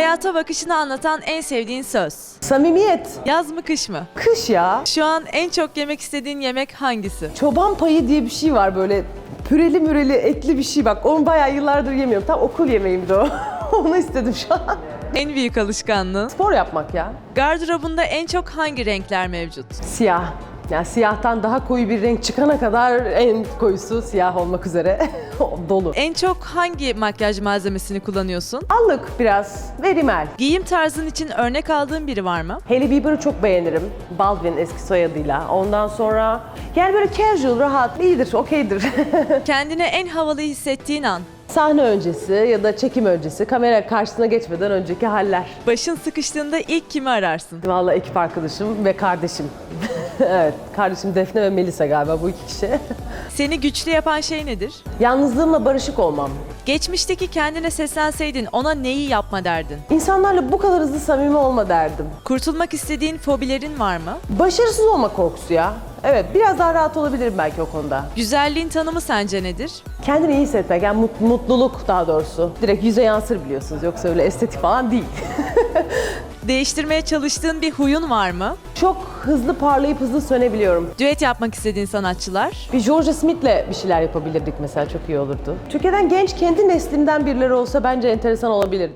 Hayata bakışını anlatan en sevdiğin söz. Samimiyet. Yaz mı kış mı? Kış ya. Şu an en çok yemek istediğin yemek hangisi? Çoban payı diye bir şey var böyle püreli müreli etli bir şey bak. Onu bayağı yıllardır yemiyorum. Tam okul yemeğimdi o. Onu istedim şu an. En büyük alışkanlığın? Spor yapmak ya. Gardırobunda en çok hangi renkler mevcut? Siyah. Yani siyahtan daha koyu bir renk çıkana kadar en koyusu siyah olmak üzere dolu. En çok hangi makyaj malzemesini kullanıyorsun? Allık biraz ve rimel. Giyim tarzın için örnek aldığın biri var mı? Hailey Bieber'ı çok beğenirim. Baldwin eski soyadıyla. Ondan sonra yani böyle casual, rahat, iyidir, okeydir. Kendine en havalı hissettiğin an? Sahne öncesi ya da çekim öncesi, kamera karşısına geçmeden önceki haller. Başın sıkıştığında ilk kimi ararsın? Vallahi ekip arkadaşım ve kardeşim. evet, kardeşim Defne ve Melisa galiba bu iki kişi. Seni güçlü yapan şey nedir? Yalnızlığımla barışık olmam. Geçmişteki kendine seslenseydin ona neyi yapma derdin? İnsanlarla bu kadar hızlı samimi olma derdim. Kurtulmak istediğin fobilerin var mı? Başarısız olma korkusu ya. Evet, biraz daha rahat olabilirim belki o konuda. Güzelliğin tanımı sence nedir? Kendini iyi hissetmek, yani mut- mutluluk daha doğrusu. Direkt yüze yansır biliyorsunuz, yoksa öyle estetik falan değil. Değiştirmeye çalıştığın bir huyun var mı? Çok hızlı parlayıp hızlı sönebiliyorum. Düet yapmak istediğin sanatçılar? Bir Georgia Smith'le bir şeyler yapabilirdik mesela, çok iyi olurdu. Türkiye'den genç kendi neslimden birileri olsa bence enteresan olabilirdi.